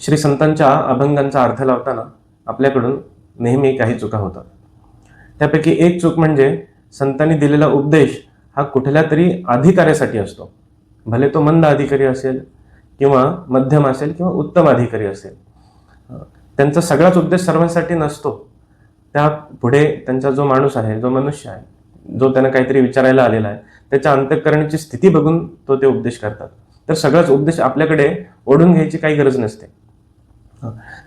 श्री संतांच्या अभंगांचा अर्थ लावताना आपल्याकडून नेहमी काही चुका होतात. त्यापैकी एक चूक म्हणजे संतांनी दिलेला उपदेश हा कुठल्या तरी अधिकाऱ्यासाठी असतो. भले तो मंद अधिकारी असेल किंवा मध्यम असेल किंवा उत्तम अधिकारी असेल. त्यांचा सगळाच उपदेश सर्वांसाठी नसतो. त्या पुढे त्यांचा जो माणूस आहे जो मनुष्य आहे जो त्यांना काहीतरी विचारायला आलेला आहे त्याच्या अंतकरणाची स्थिती बघून तो ते उपदेश करतात. तर सगळाच उपदेश आपल्याकडे ओढून घ्यायची काही गरज नसते.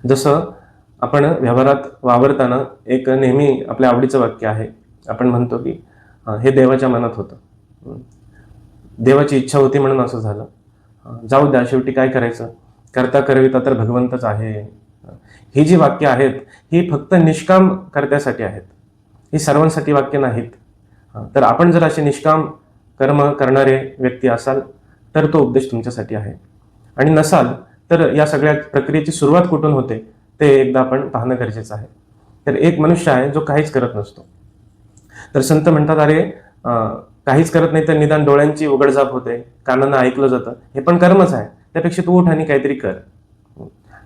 जसं आपण व्यवहारात वावरताना एक नेहमी आपल्या आवडीचं वाक्य आहे. आपण म्हणतो की हे देवाच्या मनात होतं. देवाची इच्छा होती म्हणून असं झालं. जाऊ द्या शेवटी काय करायचं? करता करविता तर भगवंतच आहे. ही. जी वाक्य आहेत ही फक्त निष्काम कर्त्यासाठी आहेत. ही सर्वांसाठी वाक्य नाहीत. तर आपण जर असे निष्काम कर्म करणारे व्यक्ती असाल तर तो उपदेश तुमच्यासाठी आहे. आणि नसाल तर या सगळ्या प्रक्रियेची सुरुवात कुठून होते ते एकदा आपण पाहणं गरजेचं आहे. तर एक मनुष्य आहे जो काहीच करत नसतो. तर संत म्हणतात अरे काहीच करत नाही तर निदान डोळ्यांची उघडझाप होते कानांना ऐकलं जातं. हे पण कर्मच आहे. त्यापेक्षा तू उठ आणि काहीतरी कर.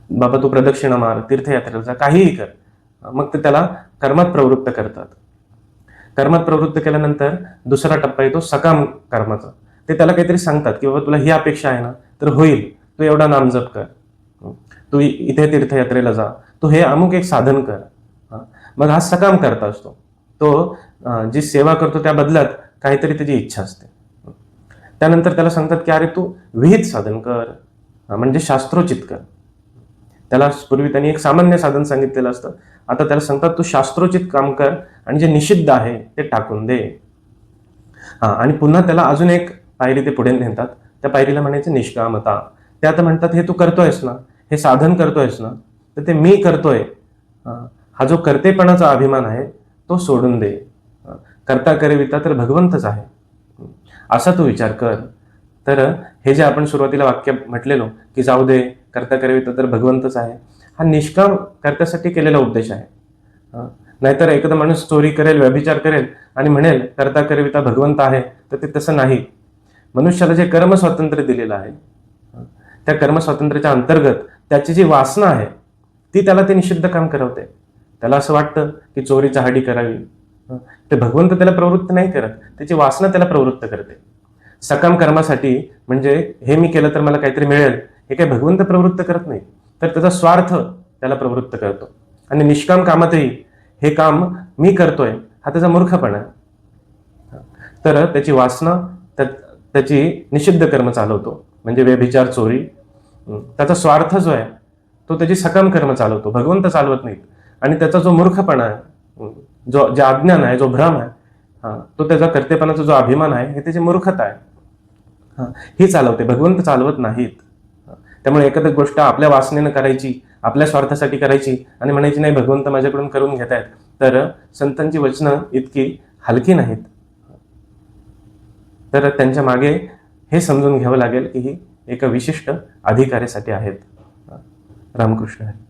बाबा तू प्रदक्षिणा मार तीर्थयात्रेला जा काहीही कर. मग ते त्याला कर्मात प्रवृत्त करतात. कर्मात प्रवृत्त केल्यानंतर दुसरा टप्पा येतो सकाम कर्माचा. ते त्याला काहीतरी सांगतात की बाबा तुला ही अपेक्षा आहे ना तर होईल. तू एवढा नामजप कर. तू इथे तीर्थयात्रेला जा. तू हे अमुक एक साधन कर. मग हा सकाम करता असतो. तो जी सेवा करतो त्या बदल्यात काहीतरी त्याची इच्छा असते. त्यानंतर त्याला सांगतात की अरे तू विहित साधन कर. म्हणजे शास्त्रोचित कर. त्याला पूर्वी त्यांनी एक सामान्य साधन सांगितलेलं असतं. आता त्याला सांगतात तू शास्त्रोचित काम कर आणि जे निषिद्ध आहे ते टाकून दे. हा आणि पुन्हा त्याला अजून एक पायरी ते पुढे नेतात. त्या पायरीला म्हणायचं निष्कामता. ते आता म्हणतात हे तू करतोयस ना हे साधन करतोयस ना तर ते मी करतोय. हा, जो कर्तेपणाचा अभिमान आहे तो सोडून दे. करता करविता तर भगवंतच आहे. असा तू विचार कर. तर हे जे आपण सुरुवातीला वाक्य म्हटलेलो की जाऊ दे करता करविता तर भगवंतच आहे हा निष्काम कर्त्यासाठी केलेला उपदेश आहे. नाहीतर एखादा माणूस चोरी करेल व्यभिचार करेल आणि म्हणेल करता करविता भगवंत आहे तर ते तसं नाही. मनुष्याला जे कर्म स्वातंत्र्य दिलेलं आहे त्या कर्म स्वातंत्र्याच्या अंतर्गत त्याची जी वासना आहे ती त्याला ते निषिद्ध काम करवते. त्याला असं वाटतं की चोरी चहाडी करावी. ते भगवंत त्याला प्रवृत्त नाही करत त्याची वासना त्याला प्रवृत्त करते. सकाम कर्मासाठी म्हणजे हे मी केलं तर मला काहीतरी मिळेल हे काही भगवंत प्रवृत्त करत नाही. तर त्याचा स्वार्थ त्याला प्रवृत्त करतो. आणि निष्काम कामातही हे काम मी करतोय हा त्याचा मूर्खपणा. आहे तर त्याची वासना त्या- त्याची निषिद्ध कर्म चालवतो. म्हणजे व्यभिचार चोरी त्याचा स्वार्थ जो आहे तो त्याची सकाम कर्म चालवतो. भगवंत चालवत नाहीत. आणि त्याचा जो मूर्खपणा आहे जो जे अज्ञान आहे जो भ्रम आहे हा तो त्याचा कर्तेपणाचा जो अभिमान आहे हे त्याची मूर्खता आहे. हा ही चालवते. भगवंत चालवत नाहीत. त्यामुळे एखादी गोष्ट आपल्या वासनेनं करायची आपल्या स्वार्थासाठी करायची आणि म्हणायची नाही भगवंत माझ्याकडून करून घेत आहेत. तर संतांची वचनं इतकी हलकी नाहीत. तर त्यांच्या मागे हे समजून घ्यावं लागेल की ही एका विशिष्ट अधिकाऱ्यासाठी आहेत. रामकृष्ण हरी